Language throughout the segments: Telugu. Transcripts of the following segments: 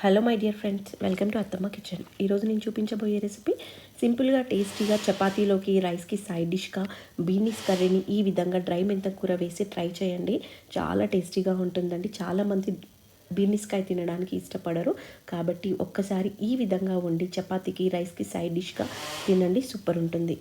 Hello my dear friends welcome to Attamma kitchen ఈరోజు నేను చూపించబోయే రెసిపీ సింపుల్గా టేస్టీగా చపాతీలోకి రైస్కి సైడ్ డిష్గా బీనీస్ కర్రీని ఈ విధంగా డ్రై మెంత కూర వేసి ట్రై చేయండి. చాలా టేస్టీగా ఉంటుందండి. చాలామంది బీనీస్కాయ తినడానికి ఇష్టపడరు. కాబట్టి ఒక్కసారి ఈ విధంగా వండి చపాతీకి రైస్కి సైడ్ డిష్గా తినండి. సూపర్ ఉంటుంది.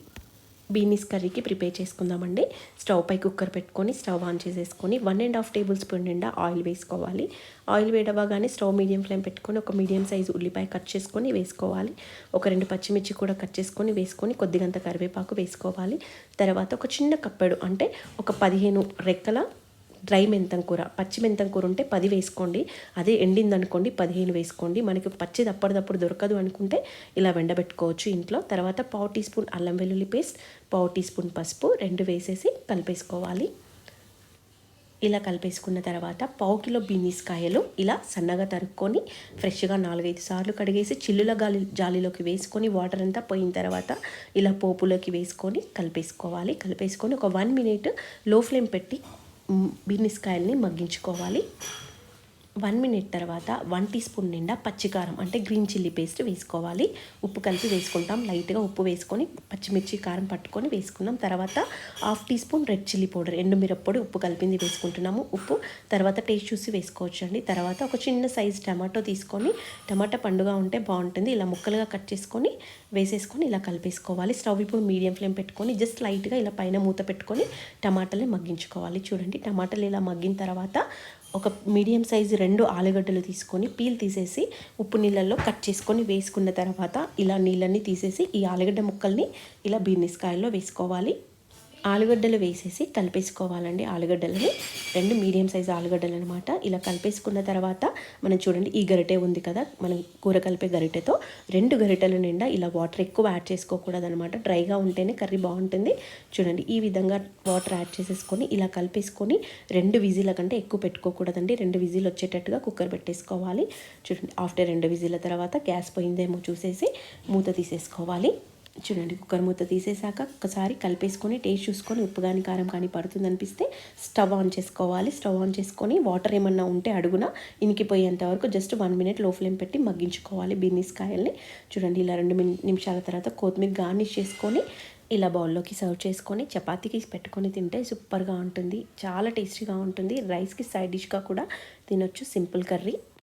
బీనీస్ కర్రీకి ప్రిపేర్ చేసుకుందామండి. స్టవ్ పై కుక్కర్ పెట్టుకొని స్టవ్ ఆన్ చేసేసుకొని one and half tablespoon నిండా ఆయిల్ వేసుకోవాలి. ఆయిల్ వేడవగానే స్టవ్ మీడియం ఫ్లేమ్ పెట్టుకొని ఒక మీడియం సైజు ఉల్లిపాయ కట్ చేసుకొని వేసుకోవాలి. ఒక రెండు పచ్చిమిర్చి కూడా కట్ చేసుకొని వేసుకొని కొద్దిగంత కరివేపాకు వేసుకోవాలి. తర్వాత ఒక చిన్న కప్పెడు అంటే ఒక పదిహేను రెక్కల డ్రై మెంతం కూర పచ్చి మెంతం కూర ఉంటే పది వేసుకోండి. అదే ఎండింది అనుకోండి పదిహేను వేసుకోండి. మనకి పచ్చిది అప్పటిదప్పుడు దొరకదు అనుకుంటే ఇలా వెండబెట్టుకోవచ్చు ఇంట్లో. తర్వాత పావు టీ స్పూన్ అల్లం వెల్లుల్లి పేస్ట్ పావు టీ స్పూన్ పసుపు రెండు వేసేసి కలిపేసుకోవాలి. ఇలా కలిపేసుకున్న తర్వాత పావు కిలో బీనీస్ కాయలు ఇలా సన్నగా తరుక్కొని ఫ్రెష్గా నాలుగైదు సార్లు కడిగేసి చిల్లుల గాలి జాలిలోకి వేసుకొని వాటర్ అంతా పోయిన తర్వాత ఇలా పోపులోకి వేసుకొని కలిపేసుకోవాలి. కలిపేసుకొని ఒక వన్ మినిట్లో ఫ్లేమ్ పెట్టి బీనిస్కాయల్ని మగ్గించుకోవాలి. వన్ మినిట్ తర్వాత వన్ టీ స్పూన్ నిండా పచ్చికారం అంటే గ్రీన్ చిల్లీ పేస్ట్ వేసుకోవాలి. ఉప్పు కలిపి వేసుకుంటాం. లైట్గా ఉప్పు వేసుకొని పచ్చిమిర్చి కారం పట్టుకొని వేసుకున్నాం. తర్వాత half teaspoon red chilli powder ఎండుమిరప్పొడి ఉప్పు కలిపింది వేసుకుంటున్నాము. ఉప్పు తర్వాత టేస్ట్ చూసి వేసుకోవచ్చండి. తర్వాత ఒక చిన్న సైజ్ టమాటో తీసుకొని టమాటా పండుగ ఉంటే బాగుంటుంది. ఇలా ముక్కలుగా కట్ చేసుకొని వేసేసుకొని ఇలా కలిపేసుకోవాలి. స్టవ్ ఇప్పుడు మీడియం ఫ్లేమ్ పెట్టుకొని జస్ట్ లైట్గా ఇలా పైన మూత పెట్టుకొని టమాటాలే మగ్గించుకోవాలి. చూడండి టమాటాలు ఇలా మగ్గిన తర్వాత ఒక మీడియం సైజు రెండు ఆలుగడ్డలు తీసుకొని పీల్ తీసేసి ఉప్పు నీళ్ళల్లో కట్ చేసుకొని వేసుకున్న తర్వాత ఇలా నీళ్ళని తీసేసి ఈ ఆలుగడ్డ ముక్కల్ని ఇలా బీనిస్కాయల్లో వేసుకోవాలి. ఆలుగడ్డలు వేసేసి కలిపేసుకోవాలండి ఆలుగడ్డలని. రెండు మీడియం సైజు ఆలుగడ్డలు అనమాట ఇలా కలిపేసుకున్న తర్వాత మనం చూడండి ఈ గరిటె ఉంది కదా మనం కూర కలిపే గరిటెతో రెండు గరిటెల నిండా ఇలా వాటర్ ఎక్కువ యాడ్ చేసుకోకూడదు అనమాట డ్రైగా ఉంటేనే కర్రీ బాగుంటుంది. చూడండి ఈ విధంగా వాటర్ యాడ్ చేసేసుకొని ఇలా కలిపేసుకొని రెండు విజిల కంటే ఎక్కువ పెట్టుకోకూడదండి. రెండు విజిల్ వచ్చేటట్టుగా కుక్కర్ పెట్టేసుకోవాలి. చూడండి ఆఫ్టర్ రెండు విజిల తర్వాత గ్యాస్ పోయిందేమో చూసేసి మూత తీసేసుకోవాలి. చూడండి కుక్కర్ మూత తీసేసాక ఒకసారి కలిపేసుకొని టేస్ట్ చూసుకొని ఉప్పు కానీ కారం కానీ పడుతుంది అనిపిస్తే స్టవ్ ఆన్ చేసుకోవాలి. స్టవ్ ఆన్ చేసుకొని వాటర్ ఏమన్నా ఉంటే అడుగున ఇనికిపోయేంత వరకు జస్ట్ వన్ మినిట్లో ఫ్లేమ్ పెట్టి మగ్గించుకోవాలి బీనీస్ కాయల్ని. చూడండి ఇలా రెండు నిమిషాల తర్వాత కొత్తిమీర గార్నిష్ చేసుకొని ఇలా బౌల్లోకి సర్వ్ చేసుకొని చపాతీకి పెట్టుకొని తింటే సూపర్గా ఉంటుంది. చాలా టేస్టీగా ఉంటుంది. రైస్కి సైడ్ డిష్గా కూడా తినొచ్చు. Simple curry